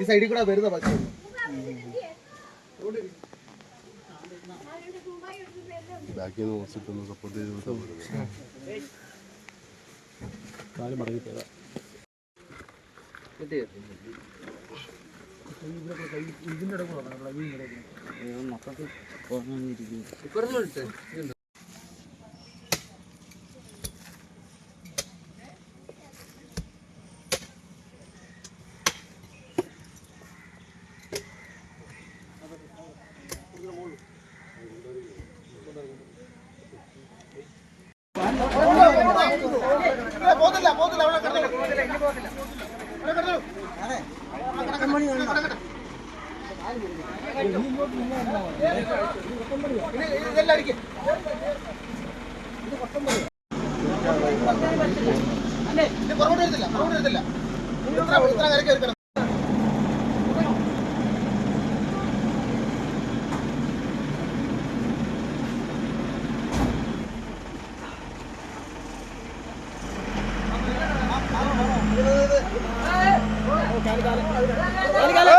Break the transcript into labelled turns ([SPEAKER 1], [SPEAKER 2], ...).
[SPEAKER 1] ഈ സൈഡിൽ കൂടെ വരുന്ന ബസ്
[SPEAKER 2] ബാക്കിൽ നിന്ന് ഹോസ്പിറ്റലിൽ സപ്പോർട്ട് ചെയ്ത്
[SPEAKER 3] മൊത്തത്തിൽ കുറഞ്ഞിരിക്കുന്നു.
[SPEAKER 1] പോകത്തില്ല പോകത്തില്ല അവിടെ. ഇത് ഇതെല്ലാം അടിക്ക്. ഇത് പുറകോട്ട് വരത്തില്ല പുറകോട്ട് വരത്തില്ല ഇത്ര ഇത്ര കരയ്ക്ക് എടുക്കണം
[SPEAKER 4] వెనకాల